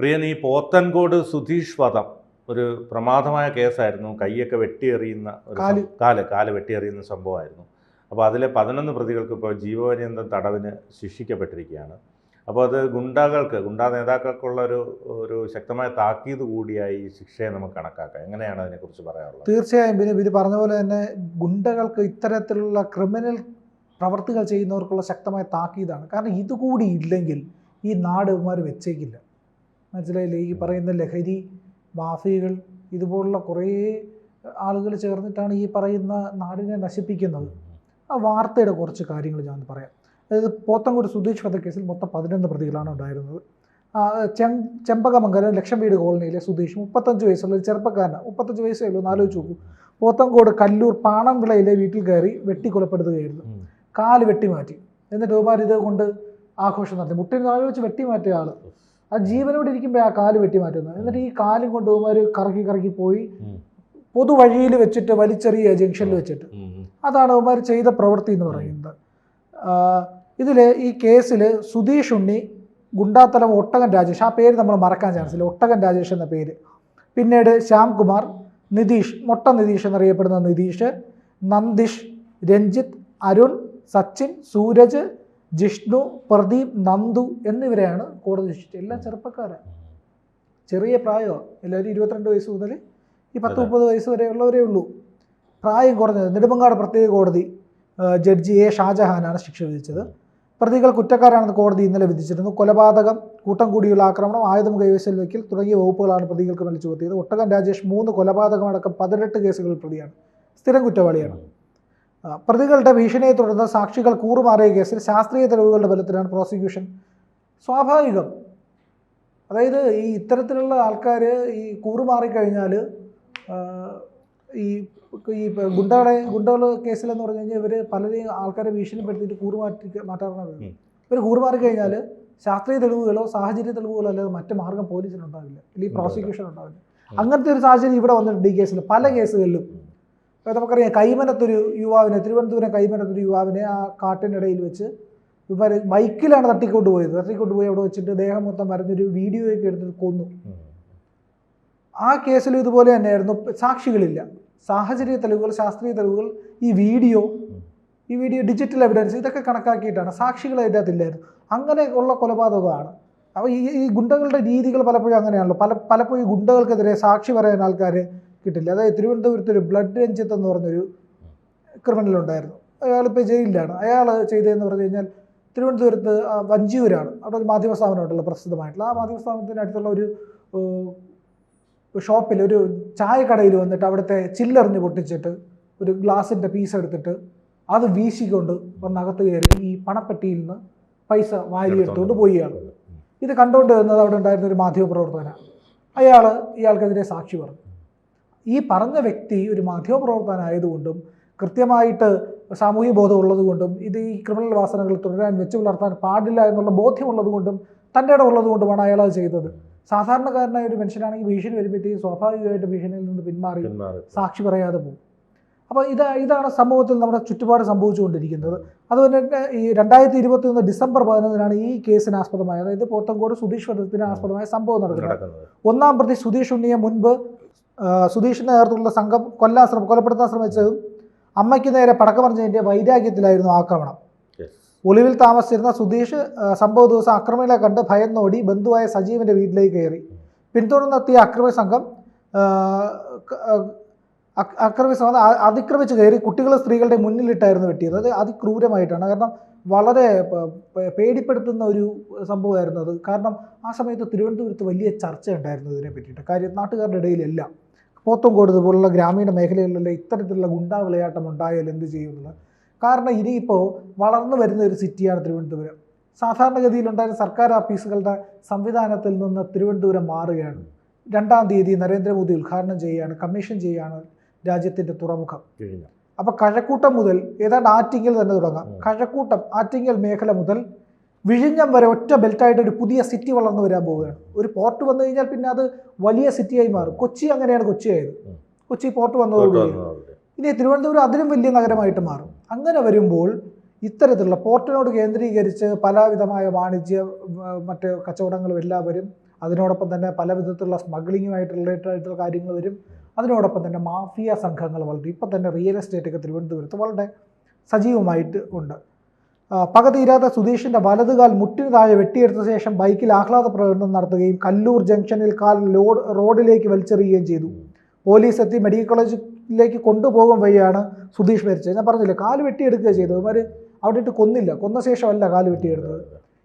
പ്രിയൻ ഈ പോത്തൻകോട് സുധീഷ് വധം ഒരു പ്രമാദമായ കേസായിരുന്നു. കൈയൊക്കെ വെട്ടിയെറിയുന്ന ഒരു കാൽ. കാൽ വെട്ടി വെട്ടിയെറിയുന്ന സംഭവമായിരുന്നു. അപ്പോൾ അതിലെ പതിനൊന്ന് പ്രതികൾക്ക് ഇപ്പോൾ ജീവപര്യന്തം തടവിന് ശിക്ഷിക്കപ്പെട്ടിരിക്കുകയാണ്. അപ്പോൾ അത് ഗുണ്ടകൾക്ക് ഗുണ്ടാ നേതാക്കൾക്കുള്ള ഒരു ഒരു ശക്തമായ താക്കീത് കൂടിയായി ഈ ശിക്ഷയെ നമുക്ക് കണക്കാക്കാം. എങ്ങനെയാണ് അതിനെക്കുറിച്ച് പറയാനുള്ളത്? തീർച്ചയായും. പിന്നെ ഇത് പറഞ്ഞ പോലെ തന്നെ ഗുണ്ടകൾക്ക് ഇത്തരത്തിലുള്ള ക്രിമിനൽ പ്രവർത്തികൾ ചെയ്യുന്നവർക്കുള്ള ശക്തമായ താക്കീതാണ്. കാരണം ഇതുകൂടി ഇല്ലെങ്കിൽ ഈ നാട് ഇവന്മാർ വെച്ചേക്കില്ല. മനസ്സിലായില്ലേ? ഈ പറയുന്ന ലഹരി മാഫിയകൾ ഇതുപോലുള്ള കുറേ ആളുകൾ ചേർന്നിട്ടാണ് ഈ പറയുന്ന നാടിനെ നശിപ്പിക്കുന്നത്. ആ വാർത്തയുടെ കുറച്ച് കാര്യങ്ങൾ ഞാൻ പറയാം. അതായത് പോത്തങ്കോട് സുധീഷ് വധക്കേസിൽ മൊത്തം പതിനൊന്ന് പ്രതികളാണ് ഉണ്ടായിരുന്നത്. ചെമ്പകമംഗലം ലക്ഷം വീട് കോളനിയിലെ സുധീഷ് മുപ്പത്തഞ്ച് വയസ്സുള്ള ഒരു ചെറുപ്പക്കാരനാണ്. മുപ്പത്തഞ്ച് വയസ്സേ ഉള്ളൂ ഒന്ന് ആലോചിച്ച് നോക്കൂ. പോത്തങ്കോട് കല്ലൂർ പാണംവിളയിലെ വീട്ടിൽ കയറി വെട്ടിക്കൊലപ്പെടുത്തുകയായിരുന്നു. കാൽ വെട്ടിമാറ്റി. എന്നിട്ട് ഇത് കൊണ്ട് ആഘോഷം നടത്തി. മുട്ടിന് താഴെ വെച്ച് വെട്ടിമാറ്റിയ ആൾ ആ ജീവനോട് ഇരിക്കുമ്പോൾ ആ കാൽ വെട്ടി മാറ്റുന്നത് എന്നിട്ട് ഈ കാലും കൊണ്ട് ഇവന്മാർ കറക്കി കറക്കി പോയി പൊതുവഴിയിൽ വെച്ചിട്ട് വലിച്ചെറിയ ജംഗ്ഷനിൽ വെച്ചിട്ട്. അതാണ് അവന്മാർ ചെയ്ത പ്രവൃത്തി എന്ന് പറയുന്നത്. ഇതിൽ ഈ കേസിൽ സുധീഷ് ഉണ്ണി ഗുണ്ടാത്തലം ഒട്ടകൻ രാജേഷ് ആ പേര് നമ്മൾ മറക്കാൻ ചാൻസ് ഇല്ല. ഒട്ടകൻ രാജേഷ് എന്ന പേര്. പിന്നീട് ശ്യാംകുമാർ നിതീഷ് മൊട്ട നിതീഷ് എന്നറിയപ്പെടുന്ന നിതീഷ് നന്ദിഷ് രഞ്ജിത്ത് അരുൺ സച്ചിൻ സൂരജ് ജിഷ്ണു പ്രദീപ് നന്ദു എന്നിവരെയാണ് കോടതി ശിക്ഷിച്ചത് എല്ലാം ചെറുപ്പക്കാരാണ് ചെറിയ പ്രായമാണ് എല്ലാവരും ഇരുപത്തിരണ്ട് വയസ്സ് മുതൽ ഈ പത്ത്. മുപ്പത് വയസ്സ് വരെ ഉള്ളവരേ ഉള്ളൂ. പ്രായം കുറഞ്ഞത്. നെടുമങ്ങാട് പ്രത്യേക കോടതി ജഡ്ജി എ ഷാജഹാനാണ് ശിക്ഷ വിധിച്ചത്. പ്രതികൾ കുറ്റക്കാരാണെന്ന് കോടതി ഇന്നലെ വിധിച്ചിരുന്നു. കൊലപാതകം കൂട്ടം കൂടിയുള്ള ആക്രമണം ആയുധം കൈവശം വയ്ക്കൽ തുടങ്ങിയ വകുപ്പുകളാണ് പ്രതികൾക്ക് മേൽ ചുമത്തിയത്. ഒട്ടകം രാജേഷ് മൂന്ന് കൊലപാതകമടക്കം പതിനെട്ട് കേസുകളിൽ പ്രതിയാണ്. സ്ഥിരം കുറ്റവാളിയാണ്. പ്രതികളുടെ ഭീഷണിയെ തുടർന്ന് സാക്ഷികൾ കൂറുമാറിയ കേസിൽ ശാസ്ത്രീയ തെളിവുകളുടെ ബലത്തിലാണ് പ്രോസിക്യൂഷൻ. സ്വാഭാവികം. അതായത് ഈ ഇത്തരത്തിലുള്ള ആൾക്കാർ ഈ കൂറുമാറിക്കഴിഞ്ഞാൽ ഈ ഈ ഗുണ്ടകളെ ഗുണ്ടകൾ കേസിലെന്ന് പറഞ്ഞു കഴിഞ്ഞാൽ ഇവർ പലരെയും ആൾക്കാരെ ഭീഷണിപ്പെടുത്തിയിട്ട് കൂറുമാറ്റി മാറ്റാറുണ്ട്. ഇവർ കൂറുമാറിക്കഴിഞ്ഞാൽ ശാസ്ത്രീയ തെളിവുകളോ സാഹചര്യ തെളിവുകളോ അല്ലാതെ മറ്റു മാർഗം പോലീസിനുണ്ടാവില്ല അല്ലെങ്കിൽ പ്രോസിക്യൂഷൻ ഉണ്ടാവില്ല. അങ്ങനത്തെ ഒരു സാഹചര്യം ഇവിടെ വന്നിട്ടുണ്ട് ഈ കേസിൽ. പല കേസുകളിലും. നമുക്കറിയാം കൈമനത്തൊരു യുവാവിനെ തിരുവനന്തപുരം കൈമനത്തൊരു യുവാവിനെ ആ കാട്ടിനിടയിൽ വെച്ച് ഇവർ ബൈക്കിലാണ് തട്ടിക്കൊണ്ട് പോയത് തട്ടിക്കൊണ്ട് പോയി അവിടെ വെച്ചിട്ട് ദേഹം മൊത്തം വരഞ്ഞൊരു വീഡിയോയൊക്കെ എടുത്തിട്ട് കൊന്നു. ആ കേസിൽ ഇതുപോലെ തന്നെയായിരുന്നു. സാക്ഷികളില്ല. സാഹചര്യ തെളിവുകൾ ശാസ്ത്രീയ തെളിവുകൾ ഈ വീഡിയോ ഈ വീഡിയോ ഡിജിറ്റൽ എവിഡൻസ് ഇതൊക്കെ കണക്കാക്കിയിട്ടാണ്. സാക്ഷികൾ അതിന്റെ അകത്തില്ലായിരുന്നു അങ്ങനെ ഉള്ള കൊലപാതകമാണ്. അപ്പോൾ ഈ ഈ ഗുണ്ടകളുടെ രീതികൾ പലപ്പോഴും അങ്ങനെയാണല്ലോ. പല പലപ്പോഴും ഈ ഗുണ്ടകൾക്കെതിരെ സാക്ഷി പറയാൻ ആൾക്കാർ കിട്ടില്ല. അതായത് തിരുവനന്തപുരത്ത് ഒരു ബ്ലഡ് രഞ്ജിത്ത് എന്ന് പറഞ്ഞൊരു ക്രിമിനൽ ഉണ്ടായിരുന്നു അയാളിപ്പോൾ ജയിലിലാണ്. അയാൾ ചെയ്തതെന്ന് പറഞ്ഞു കഴിഞ്ഞാൽ തിരുവനന്തപുരത്ത് വഞ്ചിയൂരാണ്. അവിടെ ഒരു മാധ്യമ സ്ഥാപനം ഉണ്ടല്ലോ പ്രസിദ്ധമായിട്ടുള്ള. ആ മാധ്യമ സ്ഥാപനത്തിന് അടുത്തുള്ള ഒരു ഷോപ്പിൽ ഒരു ചായക്കടയിൽ വന്നിട്ട് അവിടുത്തെ ചില്ലെറിഞ്ഞ് പൊട്ടിച്ചിട്ട് ഒരു ഗ്ലാസിന്റെ പീസ് എടുത്തിട്ട് അത് വീശിക്കൊണ്ട് വന്നകത്ത് കയറി ഈ പണപ്പെട്ടിയിൽ നിന്ന് പൈസ വാരി എടുത്തുകൊണ്ട് പോയിയാണ് ഇത് കണ്ടുകൊണ്ട് വന്നത് അവിടെ ഉണ്ടായിരുന്ന ഒരു മാധ്യമ പ്രവർത്തകനാണ് അയാൾ ഇയാൾക്കെതിരെ സാക്ഷി പറഞ്ഞു. ഈ പറഞ്ഞ വ്യക്തി ഒരു മാധ്യമ പ്രവർത്തകനായതുകൊണ്ടും കൃത്യമായിട്ട് സാമൂഹ്യ ബോധമുള്ളതുകൊണ്ടും ഇത് ഈ ക്രിമിനൽ വാസനകൾ തുടരാൻ വെച്ച് പുലർത്താൻ പാടില്ല എന്നുള്ള ബോധ്യമുള്ളതുകൊണ്ടും തന്റെ ഇടം ഉള്ളതുകൊണ്ടുമാണ് അയാൾ അത് ചെയ്തത്. സാധാരണക്കാരനായ ഒരു മനുഷ്യനാണെങ്കിൽ ഭീഷണി വരുമ്പോഴത്തേക്കും സ്വാഭാവികമായിട്ട് ഭീഷണിയിൽ നിന്ന് പിന്മാറി സാക്ഷി പറയാതെ പോകും. അപ്പോൾ ഇത് ഇതാണ് സമൂഹത്തിൽ നമ്മുടെ ചുറ്റുപാട് സംഭവിച്ചുകൊണ്ടിരിക്കുന്നത്. അതുപോലെ തന്നെ ഈ രണ്ടായിരത്തി ഇരുപത്തി ഒന്ന് ഡിസംബർ പതിനൊന്നിനാണ് ഈ കേസിന് ആസ്പദമായ അതായത് പോത്തങ്കോട് സുധീഷ് വധത്തിന് ആസ്പദമായ സംഭവം നടക്കുന്നത്. ഒന്നാം പ്രതി സുധീഷ് ഉണ്ണിയെ മുൻപ് ആ, സുധീഷിന്റെ നേതൃത്വത്തിലുള്ള സംഘം കൊല്ലാൻ ശ്രമം കൊലപ്പെടുത്താൻ ശ്രമിച്ചതും അമ്മയ്ക്ക് നേരെ പടക്കമറിഞ്ഞതിന്റെ വൈരാഗ്യത്തിലായിരുന്നു ആക്രമണം. ഒളിവിൽ താമസിച്ചിരുന്ന സുധീഷ് സംഭവ ദിവസം അക്രമികളെ കണ്ട് ഭയന്നോടി ബന്ധുവായ സജീവിന്റെ വീട്ടിലേക്ക് കയറി. പിന്തുടർന്നെത്തിയ അക്രമി സംഘം അക്രമി സംഘം അതിക്രമിച്ച് കയറി കുട്ടികളെ സ്ത്രീകളുടെ മുന്നിലിട്ടായിരുന്നു വെട്ടിയത്. അത് അതിക്രൂരമായിട്ടാണ്. കാരണം വളരെ പേടിപ്പെടുത്തുന്ന ഒരു സംഭവമായിരുന്നു അത്. കാരണം ആ സമയത്ത് തിരുവനന്തപുരത്ത് വലിയ ചർച്ച ഉണ്ടായിരുന്നു ഇതിനെ പറ്റിയിട്ട്. കാര്യം നാട്ടുകാരുടെ ഇടയിലെല്ലാം. പോത്തങ്കോട് ഇതുപോലുള്ള ഗ്രാമീണ മേഖലകളിലുള്ള ഇത്തരത്തിലുള്ള ഗുണ്ടാ വിളയാട്ടം ഉണ്ടായാൽ എന്ത് ചെയ്യുന്നത് കാരണം ഇനിയിപ്പോൾ വളർന്നു വരുന്ന ഒരു സിറ്റിയാണ് തിരുവനന്തപുരം. സാധാരണഗതിയിൽ ഉണ്ടായിരുന്ന സർക്കാർ ഓഫീസുകളുടെ സംവിധാനത്തിൽ നിന്ന് തിരുവനന്തപുരം മാറുകയാണ്. രണ്ടാം തീയതി നരേന്ദ്രമോദി ഉദ്ഘാടനം ചെയ്യുകയാണ് കമ്മീഷൻ ചെയ്യുകയാണ് രാജ്യത്തിന്റെ തുറമുഖം. അപ്പോൾ കഴക്കൂട്ടം മുതൽ ഏതാണ്ട് ആറ്റിങ്ങൽ തന്നെ തുടങ്ങാം. കഴക്കൂട്ടം ആറ്റിങ്ങൽ മേഖല മുതൽ വിഴിഞ്ഞം വരെ ഒറ്റ ബെൽറ്റായിട്ട് ഒരു പുതിയ സിറ്റി വളർന്നു വരാൻ പോവുകയാണ്. ഒരു പോർട്ട് വന്നു കഴിഞ്ഞാൽ പിന്നെ അത് വലിയ സിറ്റിയായി മാറും. കൊച്ചി അങ്ങനെയാണ് കൊച്ചി ആയത്. കൊച്ചി പോർട്ട് വന്നതോടുകൂടി ഇനി തിരുവനന്തപുരം അതിലും വലിയ നഗരമായിട്ട് മാറും. അങ്ങനെ വരുമ്പോൾ ഇത്തരത്തിലുള്ള പോർട്ടിനോട് കേന്ദ്രീകരിച്ച് പലവിധമായ വാണിജ്യ മറ്റ് കച്ചവടങ്ങളും എല്ലാവരും അതിനോടൊപ്പം തന്നെ പല വിധത്തിലുള്ള സ്മഗ്ലിങ്ങുമായിട്ട് റിലേറ്റഡ് ആയിട്ടുള്ള കാര്യങ്ങൾ വരും. അതിനോടൊപ്പം തന്നെ മാഫിയ സംഘങ്ങൾ വളരെ. ഇപ്പം തന്നെ റിയൽ എസ്റ്റേറ്റ് ഒക്കെ തിരുവനന്തപുരത്ത് വളരെ സജീവമായിട്ട് ഉണ്ട്. ആ, പക തീരാത്ത സുധീഷിന്റെ വലതുകാൽ മുട്ടിന് താഴെ വെട്ടിയെടുത്ത ശേഷം ബൈക്കിൽ ആഹ്ലാദ പ്രകടനം നടത്തുകയും കല്ലൂർ ജംഗ്ഷനിൽ കാൽ റോഡിലേക്ക് വലിച്ചെറിയുകയും ചെയ്തു. പോലീസ് എത്തി മെഡിക്കൽ കോളേജിലേക്ക് കൊണ്ടുപോകും വഴിയാണ് സുധീഷ് മരിച്ചത്. ഞാൻ പറഞ്ഞില്ല കാൽ വെട്ടിയെടുക്കുക ചെയ്തു അവർ അവിടെ ഇട്ട് കൊന്നില്ല. കൊന്ന ശേഷമല്ല കാൽ വെട്ടിയെടുത്തത്.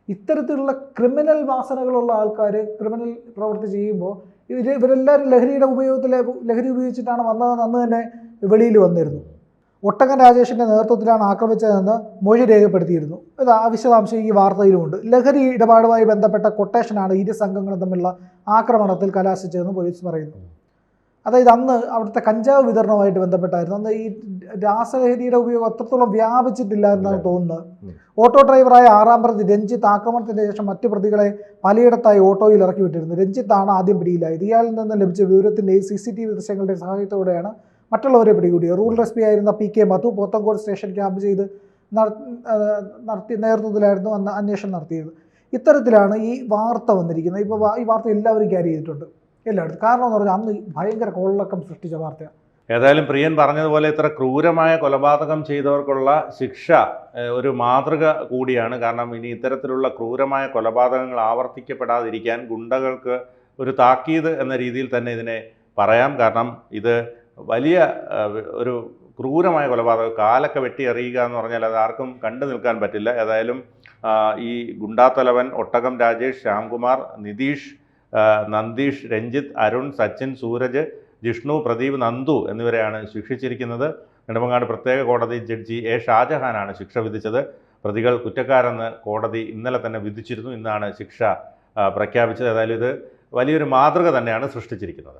ഇത്തരത്തിലുള്ള ക്രിമിനൽ വാസനകളുള്ള ആൾക്കാർ ക്രിമിനൽ പ്രവൃത്തി ചെയ്യുമ്പോൾ ഇവർ ഇവരെല്ലാവരും ലഹരിയുടെ ഉപയോഗത്തിലെ ലഹരി ഉപയോഗിച്ചിട്ടാണ് വന്നതെന്ന് അന്ന് തന്നെ വെളിയിൽ വന്നിരുന്നു. ഒട്ടകൻ രാജേഷിന്റെ നേതൃത്വത്തിലാണ് ആക്രമിച്ചതെന്ന് മൊഴി രേഖപ്പെടുത്തിയിരുന്നു. ഇത് ആ വിശദാംശം ഈ വാർത്തയിലുമുണ്ട്. ലഹരി ഇടപാടുമായി ബന്ധപ്പെട്ട കൊട്ടേഷനാണ് ഇരു സംഘങ്ങളും തമ്മിലുള്ള ആക്രമണത്തിൽ കലാശിച്ചതെന്ന് പോലീസ് പറയുന്നു. അതായത് അന്ന് അവിടുത്തെ കഞ്ചാവ് വിതരണവുമായിട്ട് ബന്ധപ്പെട്ടായിരുന്നു. അന്ന് ഈ രാസലഹരിയുടെ ഉപയോഗം അത്രത്തോളം വ്യാപിച്ചിട്ടില്ല എന്നാണ് തോന്നുന്നത്. ഓട്ടോ ഡ്രൈവറായ ആറാം പ്രതി രഞ്ജിത്ത് ആക്രമണത്തിന് ശേഷം മറ്റു പ്രതികളെ പലയിടത്തായി ഓട്ടോയിൽ ഇറക്കി വിട്ടിരുന്നു രഞ്ജിത്താണ് ആദ്യം പിടിയിലായത്. ഇയാളിൽ നിന്ന് ലഭിച്ച വിവരത്തിന്റെയും സി സി ടി വി ദൃശ്യങ്ങളുടെയും സഹായത്തോടെയാണ് മറ്റുള്ളവരെ പിടികൂടി. റൂറൽ എസ് പി ആയിരുന്ന P K Madhu Pothencode station camp ചെയ്ത് നടത്തി നേതൃത്വത്തിലായിരുന്നു അന്ന് അന്വേഷണം നടത്തിയത്. ഇത്തരത്തിലാണ് ഈ വാർത്ത വന്നിരിക്കുന്നത്. ഇപ്പോൾ ഈ വാർത്ത എല്ലാവരും ക്യാരി ചെയ്തിട്ടുണ്ട്. എല്ലായിടത്തും. കാരണം എന്ന് പറഞ്ഞാൽ അന്ന് ഭയങ്കര കൊള്ളക്കം സൃഷ്ടിച്ച വാർത്തയാണ് ഏതായാലും പ്രിയൻ പറഞ്ഞതുപോലെ ഇത്ര ക്രൂരമായ കൊലപാതകം ചെയ്തവർക്കുള്ള ശിക്ഷ ഒരു മാതൃക കൂടിയാണ്. കാരണം ഇനി ഇത്തരത്തിലുള്ള ക്രൂരമായ കൊലപാതകങ്ങൾ ആവർത്തിക്കപ്പെടാതിരിക്കാൻ ഗുണ്ടകൾക്ക് ഒരു താക്കീത് എന്ന രീതിയിൽ തന്നെ ഇതിനെ പറയാം. കാരണം ഇത് വലിയ ഒരു ക്രൂരമായ കൊലപാതകം കാലൊക്കെ വെട്ടി എറിയുക എന്ന് പറഞ്ഞാൽ അത് ആർക്കും കണ്ടു നിൽക്കാൻ പറ്റില്ല. ഏതായാലും ഈ ഗുണ്ടാത്തലവൻ ഒട്ടകം രാജേഷ് ശ്യാംകുമാർ നിതീഷ് നന്ദീഷ് രഞ്ജിത്ത് അരുൺ സച്ചിൻ സൂരജ് ജിഷ്ണു പ്രദീപ് നന്ദു എന്നിവരെയാണ് ശിക്ഷിച്ചിരിക്കുന്നത്. നെടുമങ്ങാട് പ്രത്യേക കോടതി ജഡ്ജി എ ഷാജഹാനാണ് ശിക്ഷ വിധിച്ചത്. പ്രതികൾ കുറ്റക്കാരെന്ന് കോടതി ഇന്നലെ തന്നെ വിധിച്ചിരുന്നു. ഇന്നാണ് ശിക്ഷ പ്രഖ്യാപിച്ചത്. ഏതായാലും ഇത് വലിയൊരു മാതൃക തന്നെയാണ് സൃഷ്ടിച്ചിരിക്കുന്നത്.